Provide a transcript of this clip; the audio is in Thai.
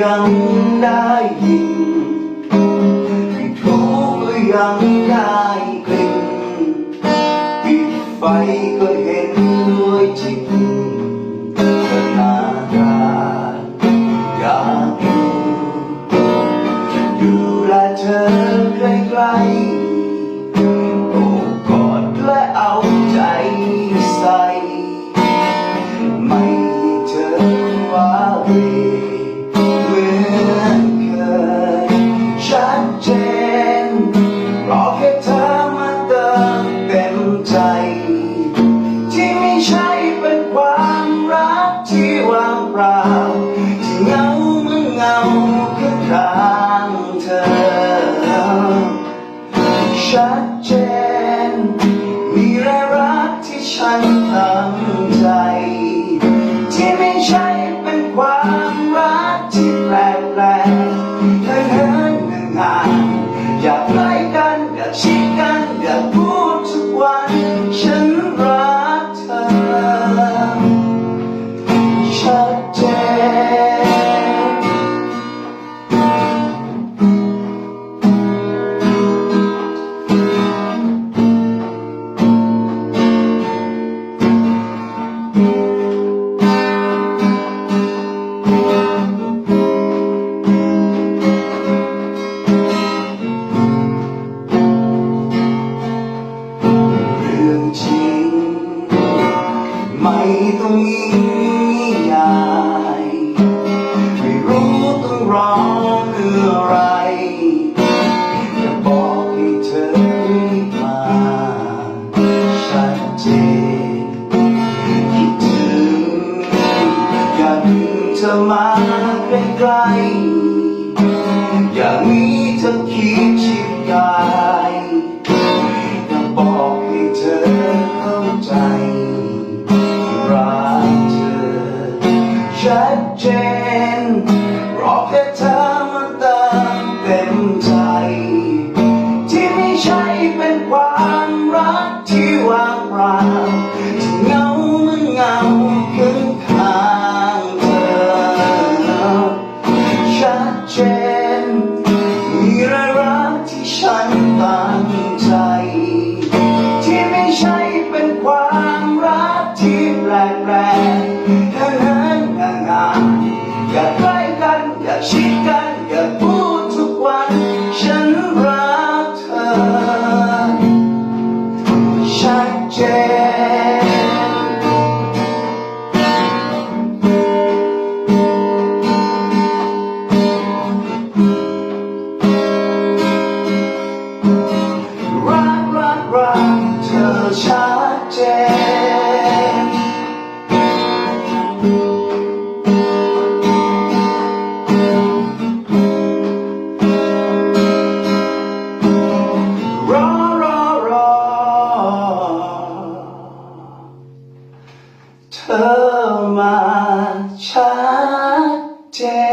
ยังได้ยินทุก็ยังได้กลิ่น ไฟก็เห็นด้วยที่ light. ธอมาใกล้ๆอย่างนี้เธอคิดชิบกายอยากบอกให้เธอเข้าใจรักเธอชัดเจนรอแค่เธอ ชัดเจน รอรอรอ เธอมาชัดเจน